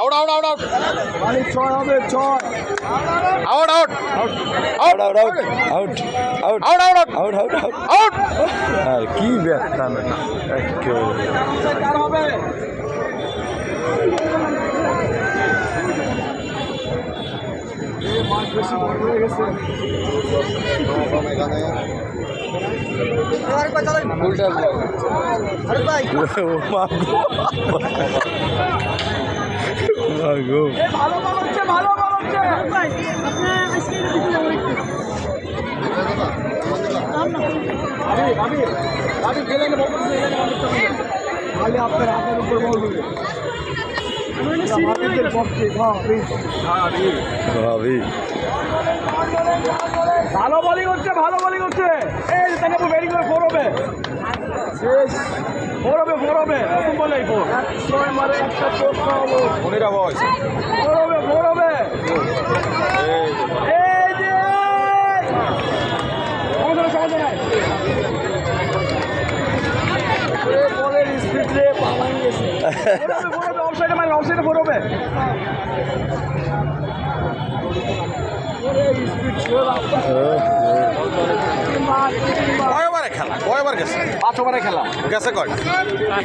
Out out out out. Malik ছয় হবে ছয়। Out out. Out out out out out. Out out out. Out out out. Out. আর কি ব্যাখ্যা না একেবারে। হবে মাছ বেশি বড় হয়ে গেছে আরে ভাই ভালো বলি করছে ভালো বলি করছে এই তাকে ভেরি করে ফোর পড়বে পড়বে নতুন বলে এই ফোন। ফোনেরা বয়স পড়বে পড়বে এই যে আমাদের সমাজ নাই বলের স্পিড রে পালাই গেছে। পড়বে অফসাইডে মানে অফসাইডে পড়বে স্পিড ছিল খেলা কয়বার গেছে? পাঁচ ওভারে খেলা গেছে কয়?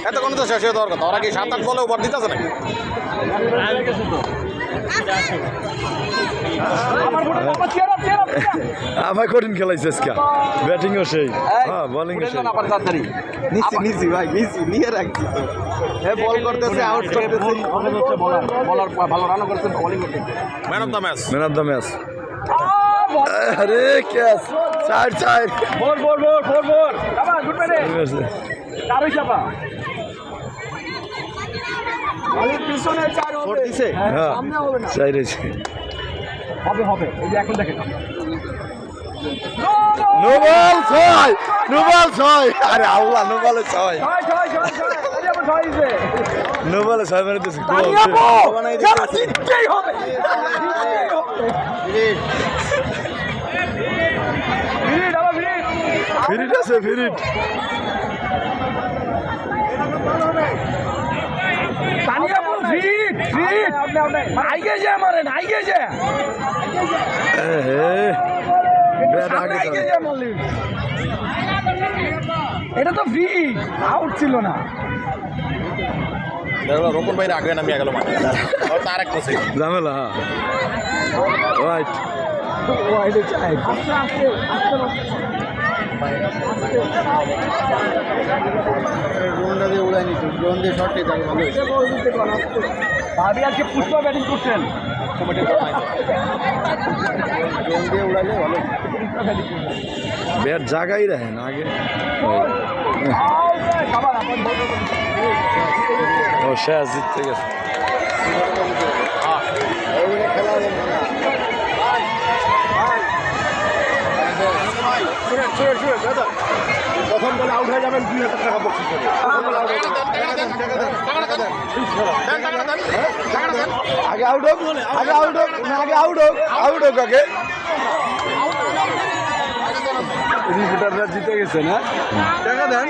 এতক্ষণ তো শেষ হয়ে দেওয়ার কথা। ওরা কি সাত আট বলে ওভার দিতেছে নাকি? আমার কঠিন খেলাইছে আজকে। ব্যাটিংও সেই। হ্যাঁ বোলিং নিচ্ছি নিচ্ছি ভাই নিচ্ছি নিয়ে রাখছি তো। হ্যাঁ বল করতেছে আউট করতেছে। বলার বলার ভালো রানও করছে bowling man of the match man of the match আরে catch side side ball ball ball ball ball বাবা গুড ম্যানে চারই চাপা। পিছনে চার হবে। দিছে? হ্যাঁ, হ্যাঁ। সামনে হবে না। চাই রয়েছে হবে হবে। এই এখন দেখেন নোবাল ছয়। নোবাল ছয়। আরে আল্লাহ নোবালে ছয়। নোবালে ছয় মেরে দিয়েছে জিততেই হবে জিততেই হবে ভিড় আবার ভিড় ফিরিট আছে ফিরিট তানিয়া বল ফিট ফিট আইগে যে মারে আইগে যে হে ব্যাট সামনে আগে আইগে চলে। যে মারলি এটা তো ফ্রি আউট ছিল না। রোপন ভাইয়ের আগে নামিয়ে গেল মানে তার এক কোসে ঝামেলা হ্যাঁ। রাইট আস্তে আস্তে ড্রোনটা দিয়ে উড়াই নিত ড্রোন দিয়ে শর্টে যাবে ভালো ভাবি আজকে পুষ্পা ব্যাটিং করছেন। ড্রোন দিয়ে উড়াইলে ভালো ব্যাট জাগাই রাখেন আগে। ও শেষ জিততে গেছে। খেলা প্রথম বলে আউট হয়ে যাবেন দুই হাজার টাকা বক্সিস হবে আগে আউট হোক আগে আউট হোক না আগে আউট হোক আউট হোক আগে। রিপোর্টাররা জিতে গেছে না? টাকা দেন।